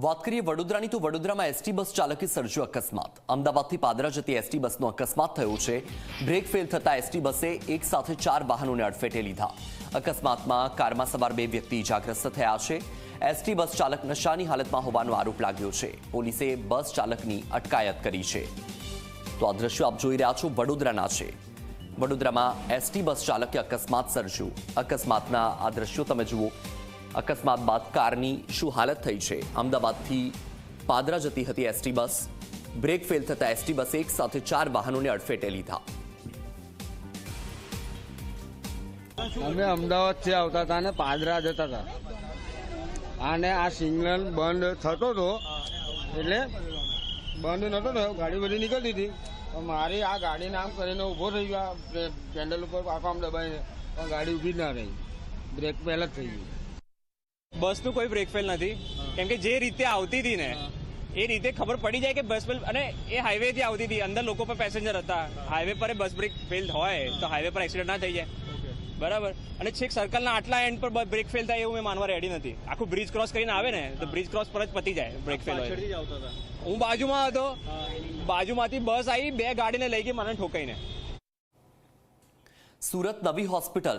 વાત કરીએ વડોદરાની, તો વડોદરામાં એસટી બસ ચાલકે સર્જ્યો અકસ્માત. અમદાવાદથી પાદરા જતી એસટી બસનો અકસ્માત થયો છે. બ્રેક ફેલ થતા એસટી બસે એક સાથે ચાર વાહનોને અડફેટે લીધા. અકસ્માતમાં કારમાં સવાર બે વ્યક્તિ ઇજાગ્રસ્ત થયા છે. એસટી બસ ચાલક નશાની હાલતમાં હોવાનો આરોપ લાગ્યો છે. પોલીસે બસ ચાલકની અટકાયત કરી છે. તો આ દ્રશ્યો આપ જોઈ રહ્યા છો વડોદરાના છે. વડોદરામાં એસટી બસ ચાલકે અકસ્માત સર્જ્યું. અકસ્માતના આ દ્રશ્યો તમે જુઓ. અકસ્માત બાદ કારની શું હાલત થઈ છે? અમદાવાદથી પાદરા જતી હતી એસટી બસ. બ્રેક ફેલ થતા એસટી બસે એક સાથે ચાર વાહનોને અડફેટે લીધા. અમે અમદાવાદથી આવતા હતા ને પાદરા જતા હતા. અને આ સિગ્નલ બંધ થતો હતો. એટલે બંધ નતો થયો. ગાડી બધી નીકળતી હતી. મારી આ ગાડીને આમ કરીને ઊભો થઈ ગયો. પેન્ડલ ઉપર આખો આમ દબાઈને. પણ ગાડી ઊભી ના રહી. બ્રેક પહેલા જ થઈ ગઈ. બસનું કોઈ બ્રેક ફેલ નથી. કેમ કે જે રીતે આવતી હતી ને એ રીતે ખબર પડી જાય કે બસ ફેલ અને એ હાઈવે થી આવતી હતી અંદર લોકો પર પેસેન્જર હતા. હાઈવે પર બસ બ્રેક ફેલ હોય તો હાઈવે પર એક્સિડન્ટ ના થઈ જાય. બરાબર. અને છેક સર્કલના આટલા એન્ડ પર બ્રેક ફેલ થાય એવું મેં માનવા રેડી નથી. આખું બ્રિજ ક્રોસ કરીને આવે ને તો બ્રિજ ક્રોસ પર જ પતી જાય બ્રેક ફેલ હોય. હું બાજુમાં હતો. બાજુમાંથી બસ આવી બે ગાડીને લઈ ગઈ મને ઠોકાઈને. સુરત નવી હોસ્પિટલ